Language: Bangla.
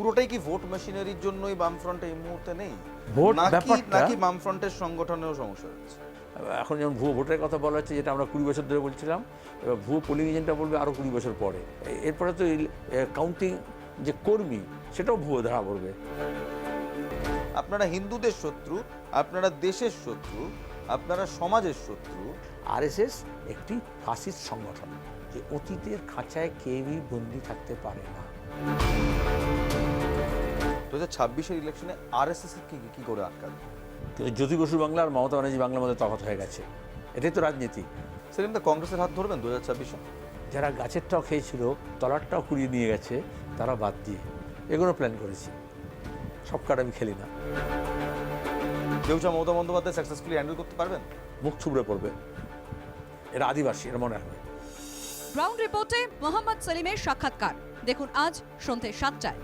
পুরোটাই কি ভোট মেশিনারির জন্যই বামফ্রন্ট এই মুহূর্তে নেই? ভোট নাকি বামফ্রন্টের সংগঠনেও সমস্যা হচ্ছে? এখন যেমন ভুয়ো ভোটের কথা বলা হচ্ছে যেটা আমরা কুড়ি বছর ধরে বলছিলাম এবার ভুয়ো পোলিং এজেন্টটা বলবে আরও কুড়ি বছর পরে। এরপরে তো কাউন্টিং যে কর্মী সেটাও ভুয়ো ধরা পড়বে। আপনারা হিন্দুদের শত্রু আপনারা দেশের শত্রু আপনারা সমাজের শত্রু। আরএসএস একটি ফাসিস্ট সংগঠন যে অতীতের খাঁচায় কেউই বন্দি থাকতে পারে না। দু হাজার ছাব্বিশের ইলেকশনে আর এস এস কি কি করে আটকাবে? জ্যোতি বসু বাংলা আর মমতা ব্যানার্জি বাংলার মধ্যে তফাৎ হয়ে গেছে। এটাই তো রাজনীতি। সেদিন তো কংগ্রেসের হাত ধরবেন দু হাজার ছাব্বিশে? যারা গাছেরটাও খেয়েছিল তলারটাও কুড়িয়ে নিয়ে গেছে তারা বাদ দিয়ে। এগুলো প্ল্যান করেছি। সব কার্ড আমি খেলি না। কেউচা মমতা বন্দ্যোপাধ্যায় সাকসেসফুলি হ্যান্ডেল করতে পারবেন? মুখ থুবড়ে পড়বে। এরা আদিবাসী এরা মনে রাখবে গ্রাউন্ড রিপোর্টে মোহাম্মদ সেলিমের সাক্ষাৎকার। দেখুন আজ সন্ধ্যে সাতটায়।